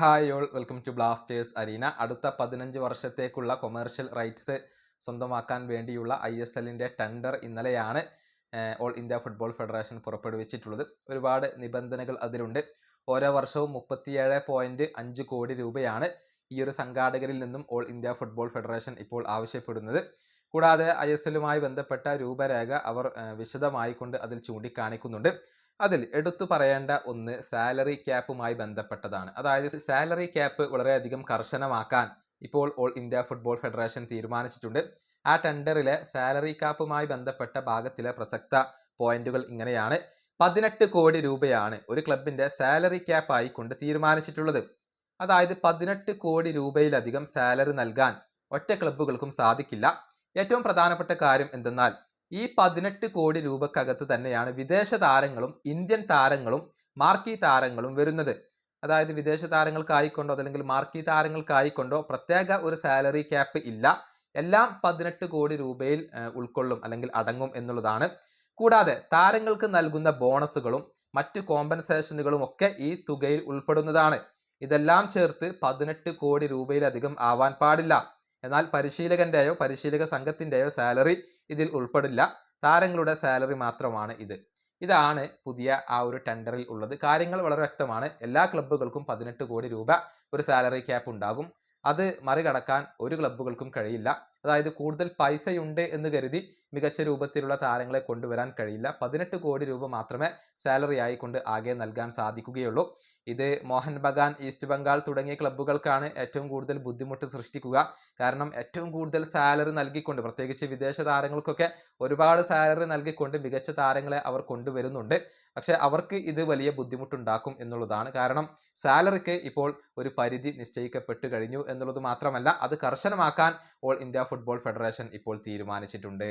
Hi all welcome to Blasters arena. അടുത്ത പതിനഞ്ച് വർഷത്തേക്കുള്ള കൊമേഴ്ഷ്യൽ റൈറ്റ്സ് സ്വന്തമാക്കാൻ വേണ്ടിയുള്ള ഐ എസ് എല്ലിന്റെ ടെൻഡർ ഇന്നലെയാണ് ഓൾ ഇന്ത്യ ഫുട്ബോൾ ഫെഡറേഷൻ പുറപ്പെടുവിച്ചിട്ടുള്ളത്. ഒരുപാട് നിബന്ധനകൾ അതിലുണ്ട്. ഓരോ വർഷവും മുപ്പത്തിയേഴ് പോയിന്റ് അഞ്ച് കോടി രൂപയാണ് ഈ ഒരു സംഘാടകരിൽ നിന്നും ഓൾ ഇന്ത്യ ഫുട്ബോൾ ഫെഡറേഷൻ ഇപ്പോൾ ആവശ്യപ്പെടുന്നത്. കൂടാതെ ഐ എസ് എല്ലുമായി ബന്ധപ്പെട്ട രൂപരേഖ അവർ വിശദമായിക്കൊണ്ട് വിശദമായി കൊണ്ട് അതിൽ ചൂണ്ടിക്കാണിക്കുന്നുണ്ട്. അതിൽ എടുത്തു പറയേണ്ട ഒന്ന് സാലറി ക്യാപ്പുമായി ബന്ധപ്പെട്ടതാണ്. അതായത് സാലറി ക്യാപ്പ് വളരെയധികം കർശനമാക്കാൻ ഇപ്പോൾ ഓൾ ഇന്ത്യ ഫുട്ബോൾ ഫെഡറേഷൻ തീരുമാനിച്ചിട്ടുണ്ട്. ആ ടെൻഡറിലെ സാലറി ക്യാപ്പുമായി ബന്ധപ്പെട്ട ഭാഗത്തിലെ പ്രസക്ത പോയിന്റുകൾ ഇങ്ങനെയാണ്. പതിനെട്ട് കോടി രൂപയാണ് ഒരു ക്ലബിന്റെ സാലറി ക്യാപ്പ് കൊണ്ട് തീരുമാനിച്ചിട്ടുള്ളത്. അതായത് പതിനെട്ട് കോടി രൂപയിലധികം സാലറി നൽകാൻ ഒറ്റ ക്ലബ്ബുകൾക്കും സാധിക്കില്ല. ഏറ്റവും പ്രധാനപ്പെട്ട കാര്യം എന്തെന്നാൽ ഈ പതിനെട്ട് കോടി രൂപക്കകത്ത് തന്നെയാണ് വിദേശ താരങ്ങളും ഇന്ത്യൻ താരങ്ങളും മാർക്കി താരങ്ങളും വരുന്നത്. അതായത് വിദേശ താരങ്ങൾക്കായിക്കൊണ്ടോ അതല്ലെങ്കിൽ മാർക്കി താരങ്ങൾക്കായിക്കൊണ്ടോ പ്രത്യേക ഒരു സാലറി ക്യാപ്പ് ഇല്ല. എല്ലാം പതിനെട്ട് കോടി രൂപയിൽ ഉൾക്കൊള്ളും അല്ലെങ്കിൽ അടങ്ങും എന്നുള്ളതാണ്. കൂടാതെ താരങ്ങൾക്ക് നൽകുന്ന ബോണസുകളും മറ്റ് കോമ്പൻസേഷനുകളും ഒക്കെ ഈ തുകയിൽ ഉൾപ്പെടുന്നതാണ്. ഇതെല്ലാം ചേർത്ത് പതിനെട്ട് കോടി രൂപയിലധികം ആവാൻ പാടില്ല. എന്നാൽ പരിശീലകന്റെയോ പരിശീലക സംഘത്തിന്റെയോ സാലറി ഇതിൽ ഉൾപ്പെടില്ല. താരങ്ങളുടെ സാലറി മാത്രമാണ് ഇത്. ഇതാണ് പുതിയ ആ ഒരു ടെൻഡറിൽ ഉള്ളത്. കാര്യങ്ങൾ വളരെ വ്യക്തമാണ്. എല്ലാ ക്ലബ്ബുകൾക്കും പതിനെട്ട് കോടി രൂപ ഒരു സാലറി ക്യാപ്പ് ഉണ്ടാകും. അത് മറികടക്കാൻ ഒരു ക്ലബ്ബുകൾക്കും കഴിയില്ല. അതായത് കൂടുതൽ പൈസയുണ്ട് എന്ന് കരുതി മികച്ച രൂപത്തിലുള്ള താരങ്ങളെ കൊണ്ടുവരാൻ കഴിയില്ല. പതിനെട്ട് കോടി രൂപ മാത്രമേ സാലറി ആയിക്കൊണ്ട് ആകെ നൽകാൻ സാധിക്കുകയുള്ളൂ. ഇത് മോഹൻ ബഗാൻ ഈസ്റ്റ് ബംഗാൾ തുടങ്ങിയ ക്ലബ്ബുകൾക്കാണ് ഏറ്റവും കൂടുതൽ ബുദ്ധിമുട്ട് സൃഷ്ടിക്കുക. കാരണം ഏറ്റവും കൂടുതൽ സാലറി നൽകിക്കൊണ്ട് പ്രത്യേകിച്ച് വിദേശ താരങ്ങൾക്കൊക്കെ ഒരുപാട് സാലറി നൽകിക്കൊണ്ട് മികച്ച താരങ്ങളെ അവർ കൊണ്ടുവരുന്നുണ്ട്. പക്ഷേ അവർക്ക് ഇത് വലിയ ബുദ്ധിമുട്ടുണ്ടാക്കും എന്നുള്ളതാണ്. കാരണം സാലറിക്ക് ഇപ്പോൾ ഒരു പരിധി നിശ്ചയിക്കപ്പെട്ടു കഴിഞ്ഞു എന്നുള്ളത് മാത്രമല്ല അത് കർശനമാക്കാൻ ഓൾ ഇന്ത്യ ഫുട്ബോൾ ഫെഡറേഷൻ ഇപ്പോൾ തീരുമാനിച്ചിട്ടുണ്ട്.